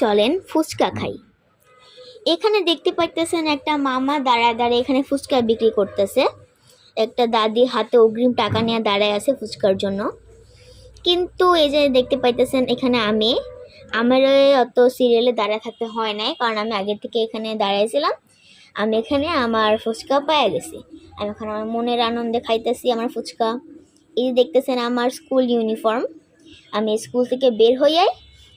চলেন ফুচকা খাই। এখানে দেখতে পাইতেছেন একটা মামা দাঁড়ায় দাঁড়ায় এখানে ফুচকা বিক্রি করতেছে। একটা দাদি হাতে অগ্রিম টাকা নিয়ে দাঁড়ায় আছে ফুচকার জন্য। কিন্তু এই যে দেখতে পাইতেছেন এখানে আমি। আমার অত সিরিয়ালে দাঁড়ায় থাকতে হয় নাই কারণ আমি আগে থেকে এখানে দাঁড়াইছিলাম। আমি এখানে আমার ফুচকা পায়ে গেছি। আমি এখন আমার মনের আনন্দে খাইতেছি আমার ফুচকা। এই যে দেখতেছেন আমার স্কুল ইউনিফর্ম আমি স্কুল থেকে বের হইয়াই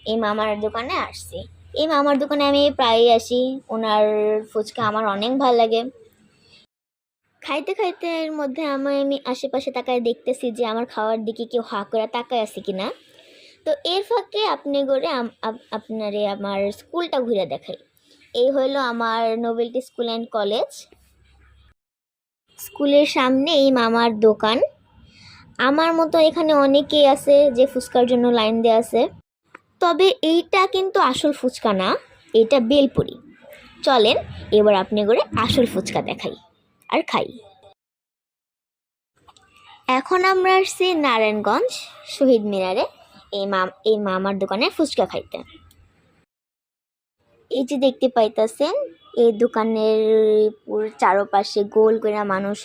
এই মামার দোকানে আসছি। এই মামার দোকানে আমি প্রায়ই আসি। ওনার ফুচকা আমার অনেক ভালো লাগে। খাইতে খাইতে এর মধ্যে আমি আমি আশেপাশে তাকায় দেখতেছি যে আমার খাওয়ার দিকে কেউ হা করে তাকায় আছে কিনা। তো এর ফাঁকে আপনি করে আপনারে আমার স্কুলটা ঘুরে দেখাই। এই হলো আমার নোবেলটি স্কুল অ্যান্ড কলেজ স্কুলের সামনে এই মামার দোকান। আমার মতো এখানে অনেকেই আছে যে ফুচকার জন্য লাইন দেওয়া আছে। তবে এইটা কিন্তু আসল ফুচকা না এটা বেলপুরি। চলেন, এবার আপনি করে আসল ফুচকা দেখাই আর খাই। এখন আমরা আসছি নারায়ণগঞ্জ শহীদ মিনারে, এই মাম এই মামার দোকানে ফুচকা খাইতে। এই যে দেখতে পাইতাছেন, এই দোকানের পুরো চারপাশে গোল করে মানুষ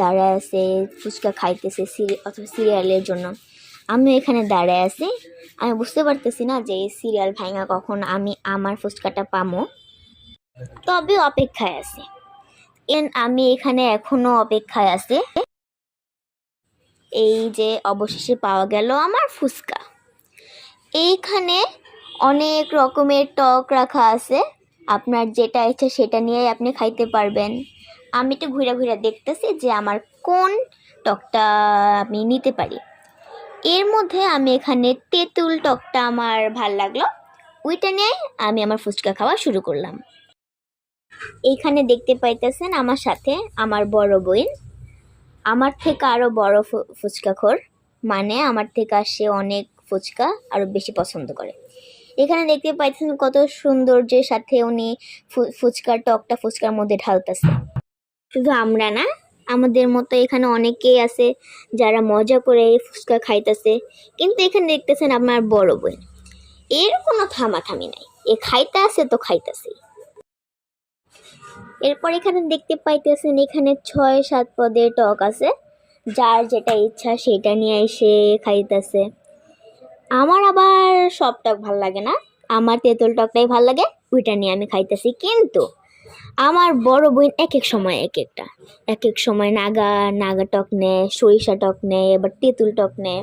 দাঁড়ায় আছে, ফুচকা খাইতেছে সিরি, অথবা সিরিয়ালের জন্য। আমি এখানে দাঁড়ায় আছি। আমি বুঝতে পারতেছি না যে এই সিরিয়াল ভাঙা কখন আমি আমার ফুচকাটা পামো। তবে অপেক্ষায় আছে। এন আমি এখানে এখনও অপেক্ষায় আছি। এই যে অবশেষে পাওয়া গেল আমার ফুচকা। এইখানে অনেক রকমের টক রাখা আছে। আপনার যেটা ইচ্ছে সেটা নিয়েই আপনি খাইতে পারবেন। আমি একটু ঘুরে ঘুরে দেখতেছি যে আমার কোন টকটা আমি নিতে পারি। এর মধ্যে আমি এখানে তেঁতুল টকটা আমার ভালো লাগল। ওইটা নিয়ে আমি আমার ফুচকা খাওয়া শুরু করলাম। এইখানে দেখতে পাইতেছেন আমার সাথে আমার বড় বোন। আমার থেকে আরও বড় ফুচকাখোর। মানে আমার থেকে সে অনেক ফুচকা আরও বেশি পছন্দ করে। এখানে দেখতে পাইতেছেন কত সৌন্দর্যের সাথে উনি ফুচকার টকটা ফুচকার মধ্যে ঢালতেছে শুধু আমরা না আমাদের মতো এখানে অনেকেই আছে যারা মজা করে ফুচকা খাইতেছে। কিন্তু এখানে দেখতেছেন আমার বড় বোন। এর কোনো থামাথামি নাই। এ খাইতে আছে তো খাইতেছে। এরপর এখানে দেখতে পাইতেছেন এখানে ছয়, সাত পদের টক আছে। যার যেটা ইচ্ছা সেটা নিয়ে এসে খাইতেছে। আমার আবার সব টক ভালো লাগে না। আমার তেঁতুল টকটাই ভালো লাগে, ওইটা নিয়ে আমি খাইতেছি। কিন্তু আমার বড় বোন এক এক সময় এক একটা এক এক সময় নাগা নাগা টক নেয় সরিষা টক নেয় এবার তেঁতুল টক নেয়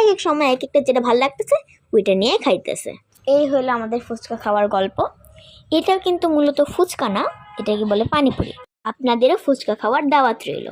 এক এক সময় এক একটা যেটা ভালো লাগতেছে, ওইটা নিয়ে খাইতেছে। এই হলো আমাদের ফুচকা খাওয়ার গল্প। এটা কিন্তু মূলত ফুচকা না, এটাকে বলে পানিপুরি। আপনাদেরও ফুচকা খাওয়ার দাওয়াত রইল।